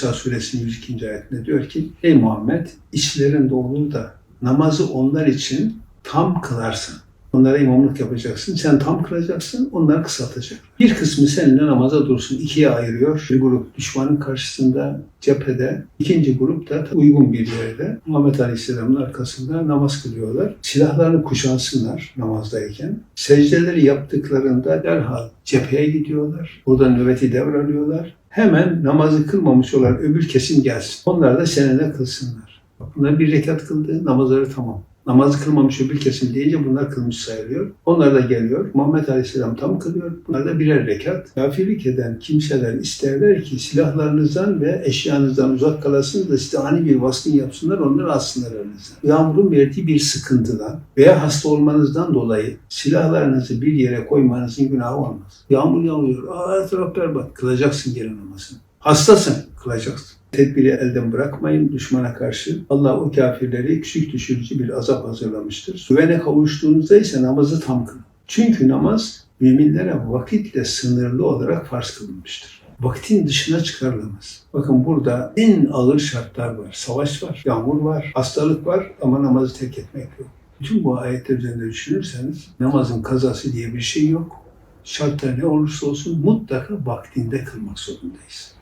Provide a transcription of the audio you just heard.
Nisa suresinin 102. ayetinde diyor ki Ey Muhammed içlerinde olur da namazı onlar için tam kılarsın. Onlara imamlık yapacaksın. Sen tam kılacaksın. Onlar kısaltacak. Bir kısmı seninle namaza dursun. ikiye ayırıyor. Bir grup düşmanın karşısında cephede. ikinci grup da uygun bir yerde Muhammed Aleyhisselam'ın arkasında namaz kılıyorlar. Silahlarını kuşansınlar namazdayken. Secdeleri yaptıklarında derhal cepheye gidiyorlar. Burada nöbeti devralıyorlar. Hemen namazı kılmamış olan öbür kesim gelsin. Onlar da seninle kılsınlar. Bunlar bir rekat kıldı, namazları tamam. Namazı kılmamış öbür kesim deyince bunlar kılmış sayılıyor. Onlar da geliyor. Muhammed Aleyhisselam tam kılıyor. Bunlar da birer rekat. Kafirlik eden kimseler isterler ki silahlarınızdan ve eşyanızdan uzak kalasınız da size ani bir baskın yapsınlar, onları alsınlar elinizden. Yağmurun verdiği bir sıkıntıdan veya hasta olmanızdan dolayı silahlarınızı bir yere koymanızın günahı olmaz. Yağmur yağıyor. Aa etraf berbat. Kılacaksın geri namazını. Hastasın. Kılacaksın. Tedbiri elden bırakmayın düşmana karşı. Allah o kafirleri küçük düşürücü bir azap hazırlamıştır. Güvene kavuştuğunuzda ise namazı tam kılın. Çünkü namaz müminlere vakitle sınırlı olarak farz kılınmıştır. Vaktin dışına çıkarılamaz. Bakın burada en ağır şartlar var. Savaş var, yağmur var, hastalık var ama namazı terk etmek yok. Bütün bu ayetler üzerinde düşünürseniz namazın kazası diye bir şey yok. Şartlar ne olursa olsun mutlaka vaktinde kılmak zorundayız.